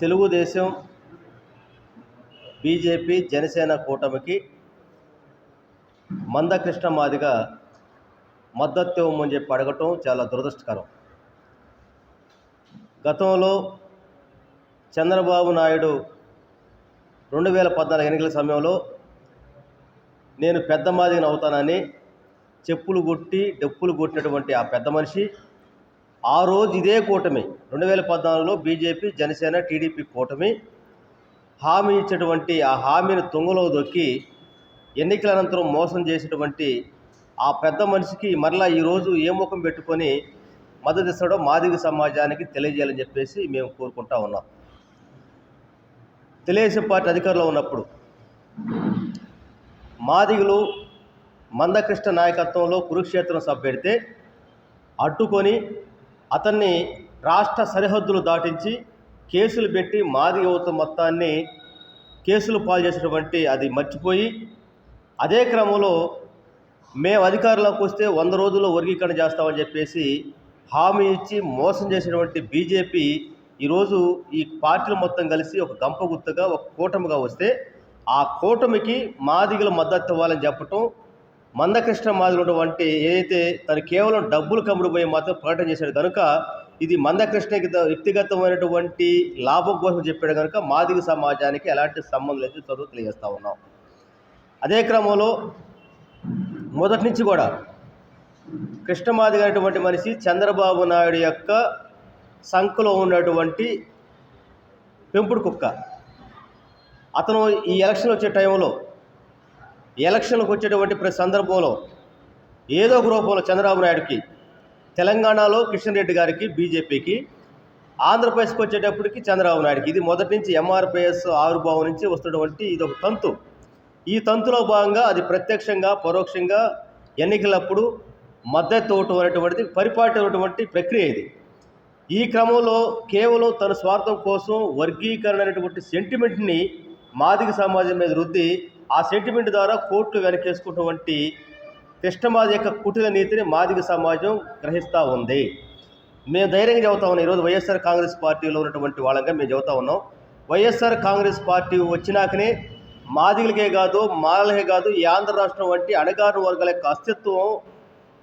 Telugu Desam BJP Janasena కూటమికి మందకృష్ణ మాదిగ మద్దతు ఇవ్వమని చెప్పి అడగటం చాలా దురదృష్టకరం. గతంలో చంద్రబాబు నాయుడు రెండు వేల పద్నాలుగు ఎన్నికల సమయంలో నేను పెద్ద మాదిగని అవుతానని చెప్పులు కొట్టి డప్పులు కొట్టినటువంటి ఆ పెద్ద మనిషి ఆ రోజు ఇదే కూటమి. రెండు వేల పద్నాలుగులో బీజేపీ జనసేన టీడీపీ కూటమి హామీ ఇచ్చేటువంటి ఆ హామీని తుంగలో దొక్కి ఎన్నికల అనంతరం మోసం చేసినటువంటి ఆ పెద్ద మనిషికి మరలా ఈరోజు ఏ ముఖం పెట్టుకొని మద్దతు ఇస్తాడో మాదిగ సమాజానికి తెలియజేయాలని చెప్పేసి మేము కోరుకుంటా ఉన్నాం. తెలుగుదేశం పార్టీ అధికారంలో ఉన్నప్పుడు మాదిగులు మందకృష్ణ నాయకత్వంలో కురుక్షేత్రం సభ పెడితే అడ్డుకొని అతన్ని రాష్ట్ర సరిహద్దులు దాటించి కేసులు పెట్టి మాది యువత మొత్తాన్ని కేసులు పాలు చేసినటువంటి అది మర్చిపోయి అదే క్రమంలో మేము అధికారంలోకి వస్తే వంద రోజుల్లో వర్గీకరణ చేస్తామని చెప్పేసి హామీ ఇచ్చి మోసం చేసినటువంటి బీజేపీ ఈరోజు ఈ పార్టీలు మొత్తం కలిసి ఒక గంప గుర్తుగా ఒక కూటమిగా వస్తే ఆ కూటమికి మాదిగల మద్దతు ఇవ్వాలని చెప్పటం మందకృష్ణ మాదిరి ఉన్నటువంటి ఏదైతే తను కేవలం డబ్బులు కమ్ముడుపోయి మాత్రం ప్రకటన చేశాడు కనుక ఇది మందకృష్ణకి వ్యక్తిగతమైనటువంటి లాభం కోసం చెప్పాడు కనుక మాదిగ సమాజానికి ఎలాంటి సంబంధం లేదు చదువు తెలియజేస్తూ ఉన్నాం. అదే క్రమంలో మొదటి నుంచి కూడా కృష్ణమాదిగ అనేటువంటి మనిషి చంద్రబాబు నాయుడు యొక్క సంఖలో ఉన్నటువంటి పెంపుడు కుక్క. అతను ఈ ఎలక్షన్ వచ్చే టైంలో ఎలక్షన్లకు వచ్చేటువంటి ప్రతి సందర్భంలో ఏదో ఒక రూపంలో చంద్రబాబు నాయుడుకి తెలంగాణలో కిషన్ రెడ్డి గారికి బీజేపీకి ఆంధ్రప్రదేశ్కి వచ్చేటప్పటికి చంద్రబాబు నాయుడుకి. ఇది మొదటి నుంచి ఎంఆర్పిఎస్ ఆవిర్భావం నుంచి వస్తున్నటువంటి ఇది ఒక తంతు. ఈ తంతులో భాగంగా అది ప్రత్యక్షంగా పరోక్షంగా ఎన్నికలప్పుడు మద్దతు ఇవ్వటం అనేటువంటిది పరిపాటినటువంటి ప్రక్రియ ఇది. ఈ క్రమంలో కేవలం తన స్వార్థం కోసం వర్గీకరణ అనేటువంటి సెంటిమెంట్ని మాదిగ సమాజం మీద రుద్ది ఆ సెంటిమెంట్ ద్వారా కోర్టు వెనకేసుకున్నటువంటి కృష్ణమాది యొక్క కుటిల నీతిని మాదిగ సమాజం గ్రహిస్తూ ఉంది. మేము ధైర్యంగా చెబుతా ఉన్నాం. ఈరోజు వైఎస్ఆర్ కాంగ్రెస్ పార్టీలో ఉన్నటువంటి వాళ్ళంగా మేము చెబుతా ఉన్నాం. వైఎస్ఆర్ కాంగ్రెస్ పార్టీ వచ్చినాకనే మాదిగలకే కాదు మాలలకే కాదు ఈ ఆంధ్ర రాష్ట్రం వంటి అణగారు వర్గాల యొక్క అస్తిత్వం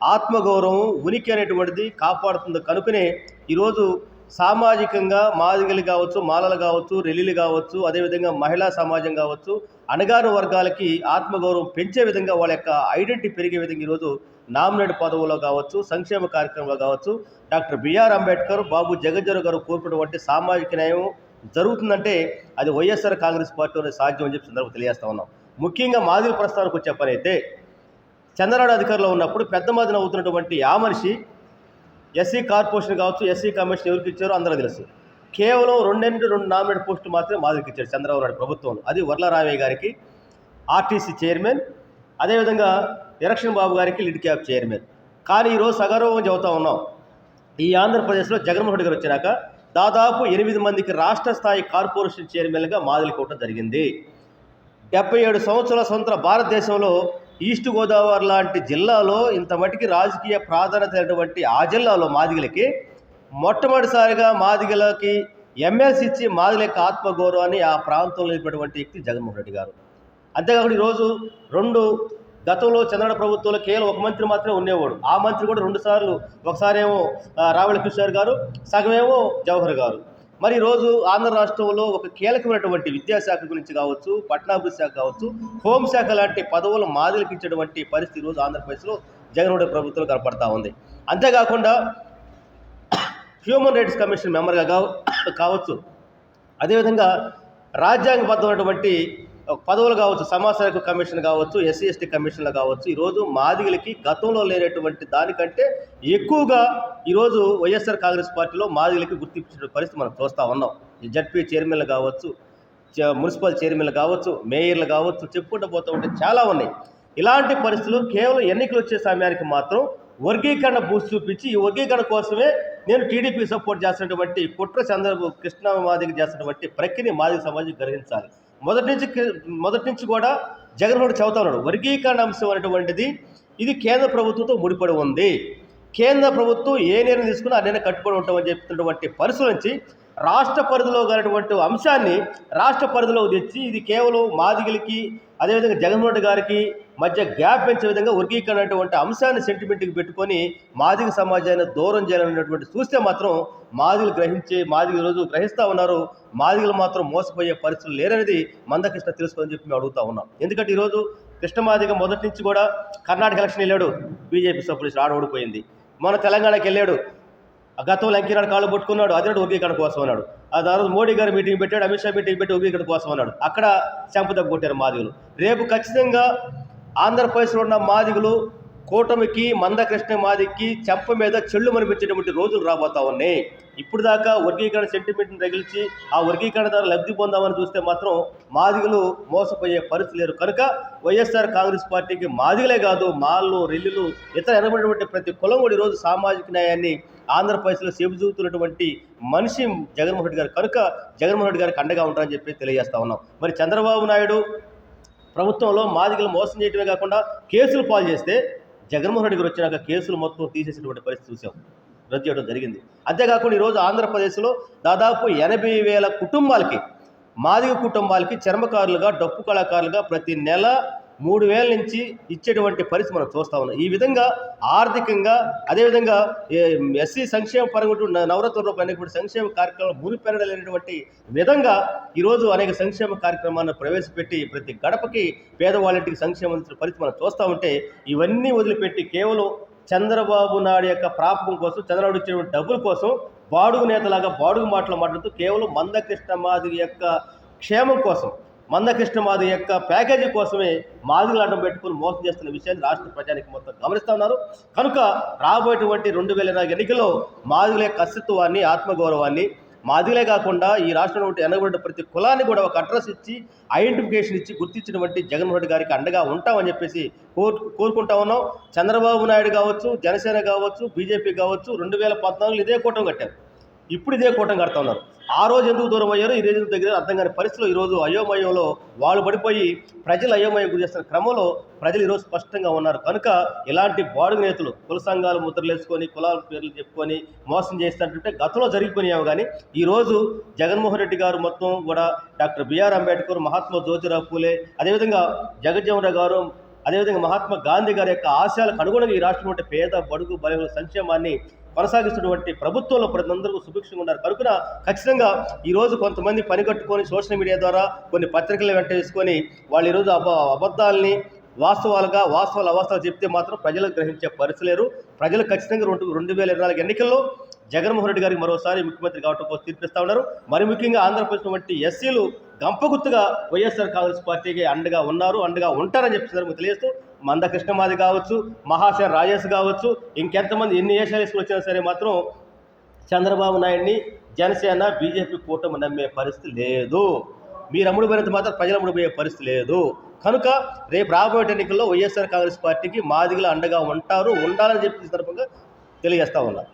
ఆత్మగౌరవం ఉనికి అనేటువంటిది కాపాడుతుంది కనుకనే ఈరోజు సామాజికంగా మాదిగలు కావచ్చు మాలలు కావచ్చు రెల్లిలు కావచ్చు అదేవిధంగా మహిళా సమాజం కావచ్చు అణగారు వర్గాలకి ఆత్మగౌరవం పెంచే విధంగా వాళ్ళ యొక్క ఐడెంటిటీ పెరిగే విధంగా ఈరోజు నామినేట్ పదవుల్లో కావచ్చు సంక్షేమ కార్యక్రమంలో కావచ్చు doctor B R Ambedkar Babu జగజ్జరు గారు కోరుకున్నటువంటి సామాజిక న్యాయం జరుగుతుందంటే అది వైఎస్ఆర్ కాంగ్రెస్ పార్టీలోనే సాధ్యం అని చెప్పి సందర్భం తెలియజేస్తా ఉన్నాం. ముఖ్యంగా మాదిరి ప్రస్థానానికి వచ్చే పని అయితే చంద్రనాడు అధికారంలో ఉన్నప్పుడు పెద్ద మాదిన అవుతున్నటువంటి ఆ మనిషి ఎస్సీ కార్పొరేషన్ కావచ్చు ఎస్సీ కమిషన్ ఎవరికి ఇచ్చారో అందరూ తెలుసు. కేవలం రెండేంటి రెండు నామినేట్ పోస్టులు మాత్రమే మాదిరికి ఇచ్చారు చంద్రబాబు నాయుడు ప్రభుత్వం అది వర్లరామయ్య గారికి ఆర్టీసీ చైర్మన్ అదేవిధంగా నిరక్షణ బాబు గారికి లిడ్ క్యాబ్ చైర్మన్. కానీ ఈరోజు సగర్వం చెబుతా ఉన్నాం. ఈ ఆంధ్రప్రదేశ్లో జగన్మోహన్ రెడ్డి గారు వచ్చినాక దాదాపు ఎనిమిది మందికి రాష్ట్ర స్థాయి కార్పొరేషన్ చైర్మన్గా మాదిలికి జరిగింది. డెబ్బై ఏడు సంవత్సరాల స్వంత భారతదేశంలో ఈస్ట్ గోదావరి లాంటి జిల్లాలో ఇంత మటుకి రాజకీయ ప్రాధాన్యత అయినటువంటి ఆ జిల్లాలో మాదిగలకి మొట్టమొదటిసారిగా మాదిగలకి ఎమ్మెల్సీ ఇచ్చి మాదిగల యొక్క ఆత్మగౌరవాన్ని ఆ ప్రాంతంలో నిలిపినటువంటి వ్యక్తి జగన్మోహన్ రెడ్డి గారు. అంతేకాకుండా ఈరోజు రెండు గతంలో చంద్రబాబు ప్రభుత్వంలో కేవలం ఒక మంత్రి మాత్రమే ఉండేవాడు. ఆ మంత్రి కూడా రెండు సార్లు ఒకసారి ఏమో రావెల కిషోర్ గారు సగమేమో జవహర్ గారు. మరి ఈరోజు ఆంధ్ర రాష్ట్రంలో ఒక కీలకమైనటువంటి విద్యాశాఖ గురించి కావచ్చు పట్టణాభివృద్ధి శాఖ కావచ్చు హోంశాఖ లాంటి పదవులు మాదిలికించేటువంటి పరిస్థితి ఈరోజు ఆంధ్రప్రదేశ్లో జగన్మోహన్ రెడ్డి ప్రభుత్వం కనపడతా ఉంది. అంతేకాకుండా హ్యూమన్ రైట్స్ కమిషన్ మెంబర్గా కావచ్చు. అదేవిధంగా రాజ్యాంగబద్ధమైనటువంటి పదవులు కావచ్చు సమాచార కమిషన్ కావచ్చు ఎస్సీ ఎస్టీ కమిషన్లు కావచ్చు ఈరోజు మాదిగలకి గతంలో లేనటువంటి దానికంటే ఎక్కువగా ఈరోజు వైఎస్ఆర్ కాంగ్రెస్ పార్టీలో మాదిగలకి గుర్తించిన పరిస్థితి మనం చూస్తూ ఉన్నాం. ఈ జడ్పీ చైర్మన్లు కావచ్చు చ- మున్సిపల్ చైర్మన్లు కావచ్చు మేయర్లు కావచ్చు చెప్పుకుంటూ పోతూ ఉంటే చాలా ఉన్నాయి. ఇలాంటి పరిస్థితులు కేవలం ఎన్నికలు వచ్చే సమయానికి మాత్రం వర్గీకరణ బూస్ట్ చూపించి ఈ వర్గీకరణ కోసమే నేను టీడీపీ సపోర్ట్ చేస్తున్నటువంటి కుట్ర చంద్రబాబు కృష్ణ మాదిగ చేస్తున్నటువంటి ప్రక్రియ మాదిగ సమాజం గ్రహించాలి. మొదటి నుంచి మొదటి నుంచి కూడా జగన్మోహన్ రెడ్డి చదువుతా ఉన్నాడు. వర్గీకరణ అంశం అనేటువంటిది ఇది కేంద్ర ప్రభుత్వంతో ముడిపడి ఉంది. కేంద్ర ప్రభుత్వం ఏ నిర్ణయం తీసుకున్నా ఆ నిర్ణయం కట్టుబడి ఉంటామని చెప్తున్నటువంటి పరిస్థితుల నుంచి రాష్ట్ర పరిధిలో గలటువంటి అంశాన్ని రాష్ట్ర పరిధిలో తెచ్చి ఇది కేవలం మాదిగలకి అదేవిధంగా జగన్మోహన్ రెడ్డి గారికి మధ్య గ్యాప్ పెంచే విధంగా వర్గీకరణ అనేటువంటి అంశాన్ని సెంటిమెంట్కి పెట్టుకొని మాదిగ సమాజాన్ని దూరం చేయాలనేటువంటి చూస్తే మాత్రం మాదిగలు గ్రహించే మాదిగలు రోజు గ్రహిస్తూ ఉన్నారు. మాదిగలు మాత్రం మోసపోయే పరిస్థితులు లేరనేది మందకృష్ణ తెలుసుకొని చెప్పి మేము అడుగుతా ఉన్నాం. ఎందుకంటే ఈరోజు కృష్ణమాదిగ మొదటి నుంచి కూడా కర్ణాటక ఎలక్షన్ వెళ్ళాడు. బీజేపీ సపోర్ట్ ఆడ ఓడిపోయింది. మన తెలంగాణకి వెళ్ళాడు. గతంలో అంకినాడు కాళ్ళు పట్టుకున్నాడు. అదే వర్గీకరణ కోసం అన్నాడు. ఆ తర్వాత మోడీ గారు మీటింగ్ పెట్టాడు. అమిత్ షా మీటింగ్ పెట్టి వర్గీకరణ కోసం అన్నాడు. అక్కడ చెంపదగ్గ కొట్టారు మాదిగులు. రేపు ఖచ్చితంగా ఆంధ్రప్రదేశ్లో ఉన్న మాదిగులు కూటమికి మందకృష్ణ మాదికి చెంప మీద చెళ్ళు మనిపించేటువంటి రోజులు రాబోతా ఉన్నాయి. ఇప్పుడు దాకా వర్గీకరణ సెంటిమెంట్ని తగిలిచి ఆ వర్గీకరణ ద్వారా లబ్ధి పొందామని చూస్తే మాత్రం మాదిగలు మోసపోయే పరిస్థితి లేరు కనుక వైఎస్ఆర్ కాంగ్రెస్ పార్టీకి మాదిగలే కాదు మాళ్ళు రెల్లులు ఇతర ఎనబడినటువంటి ప్రతి కులం కూడా ఈరోజు సామాజిక న్యాయాన్ని ఆంధ్రప్రదేశ్లో చూపుతున్నటువంటి మనిషి జగన్మోహన్ రెడ్డి గారు. కనుక జగన్మోహన్ రెడ్డి గారికి అండగా ఉంటారని చెప్పి తెలియజేస్తా ఉన్నాం. మరి చంద్రబాబు నాయుడు ప్రభుత్వంలో మాదిగలు మోసం చేయటమే కాకుండా కేసులు పాలు చేస్తే జగన్మోహన్ రెడ్డి గారు వచ్చినాక కేసులు మొత్తం తీసేసినటువంటి పరిస్థితి చూసాం. రద్దు చేయడం జరిగింది. అంతేకాకుండా ఈరోజు ఆంధ్రప్రదేశ్లో దాదాపు ఎనభై వేల కుటుంబాలకి మాదిగ కుటుంబాలకి చర్మకారులుగా డప్పు కళాకారులుగా ప్రతి నెల మూడు వేల నుంచి ఇచ్చేటువంటి పరిస్థితి మనం చూస్తా ఉన్నాం. ఈ విధంగా ఆర్థికంగా అదేవిధంగా ఎస్సీ సంక్షేమ పరంగా నవరత్న అనేటువంటి సంక్షేమ కార్యక్రమాలు మునిపెరడలేనటువంటి విధంగా ఈరోజు అనేక సంక్షేమ కార్యక్రమాలను ప్రవేశపెట్టి ప్రతి గడపకి పేదవాళ్ళంటికి సంక్షేమ పరిస్థితి మనం చూస్తూ ఉంటే ఇవన్నీ వదిలిపెట్టి కేవలం చంద్రబాబు నాయుడు యొక్క ప్రాపకం కోసం చంద్రబాబు ఇచ్చేటువంటి డబ్బుల కోసం బాడుగు నేతలాగా బాడుగు మాటలు మాట్లాడుతూ కేవలం మందకృష్ణ మాదిరి యొక్క క్షేమం కోసం మందకృష్ణ మాది యొక్క ప్యాకేజీ కోసమే మాదిగలు అడ్డం పెట్టుకుని మోసం చేస్తున్న విషయాన్ని రాష్ట్ర ప్రజానికి మొత్తం గమనిస్తూ ఉన్నారు. కనుక రాబోయేటువంటి రెండు వేల ఇరవై ఎన్నికల్లో మాదిగల యొక్క అస్తిత్వాన్ని ఆత్మగౌరవాన్ని మాదిలే కాకుండా ఈ రాష్ట్రంలో ఉంటే ఎనగబడిన ప్రతి కులాన్ని కూడా ఒక అడ్రస్ ఇచ్చి ఐడెంటిఫికేషన్ ఇచ్చి గుర్తించినటువంటి జగన్మోహన్ రెడ్డి గారికి అండగా ఉంటామని చెప్పేసి కోరు కోరుకుంటా ఉన్నాం. చంద్రబాబు నాయుడు కావచ్చు జనసేన కావచ్చు బీజేపీ కావచ్చు రెండు వేల పద్నాలుగులో ఇదే కూటమి కట్టారు. ఇప్పుడు ఇదే కూటమి కడతా ఉన్నారు. ఆ రోజు ఎందుకు దూరం అయ్యారో? ఈ రోజు దగ్గర అర్థం కాని పరిస్థితులు ఈరోజు అయోమయంలో వాళ్ళు పడిపోయి ప్రజలు అయోమయం గురి చేస్తున్న క్రమంలో ప్రజలు ఈరోజు స్పష్టంగా ఉన్నారు. కనుక ఇలాంటి బాడుగు నేతలు కుల సంఘాలు ముద్రలేసుకొని కులాల పేర్లు చెప్పుకొని మోసం చేస్తుంటే గతంలో జరిగిపోయావు కానీ ఈరోజు జగన్మోహన్ రెడ్డి గారు మొత్తం కూడా doctor B R Ambedkar Mahatma Jyotirao Phule అదేవిధంగా జగజ్జీవన్ గారు అదేవిధంగా మహాత్మా గాంధీ గారి యొక్క ఆశయాలకు అనుగుణంగా ఈ రాష్ట్రం ఉంటే పేద బడుగు బలహీన సంక్షేమాన్ని కొనసాగిస్తున్నటువంటి ప్రభుత్వంలో ప్రజలందరూ సుభిక్షంగా ఉన్నారు. కనుక ఖచ్చితంగా ఈరోజు కొంతమంది పని కట్టుకొని సోషల్ మీడియా ద్వారా కొన్ని పత్రికలు వెంట వేసుకొని వాళ్ళు ఈరోజు అబ అబద్ధాలని వాస్తవాలుగా వాస్తవాలు అవాస్తవాలు చెప్తే మాత్రం ప్రజలకు గ్రహించే పరిస్థితి లేరు. ప్రజలు ఖచ్చితంగా రెండు రెండు వేల ఇరవై నాలుగు ఎన్నికల్లో జగన్మోహన్ రెడ్డి గారికి మరోసారి ముఖ్యమంత్రి కావడం కోసం తీర్పిస్తా ఉన్నారు. మరి ముఖ్యంగా ఆంధ్రప్రదేశ్ వంటి ఎస్సీలు గంపగుత్తుగా వైఎస్ఆర్ కాంగ్రెస్ పార్టీకి అండగా ఉన్నారు అండగా ఉంటారని చెప్పి సందర్భంగా మంద మందకృష్ణమాది కావచ్చు మహాశయ రాజేష్ కావచ్చు ఇంకెంతమంది ఎన్ని ఏషాలు వచ్చినా సరే మాత్రం చంద్రబాబు నాయుడిని జనసేన బీజేపీ కూటమి నమ్మే పరిస్థితి లేదు. మీరు అమ్ముడుపోయినంత మాత్రం ప్రజలు అమ్ముడుపోయే పరిస్థితి లేదు. కనుక రేపు రాబోయే ఎన్నికల్లో వైఎస్ఆర్ కాంగ్రెస్ పార్టీకి మాదిగలు అండగా ఉంటారు ఉండాలని చెప్పి సందర్భంగా తెలియజేస్తా ఉన్నారు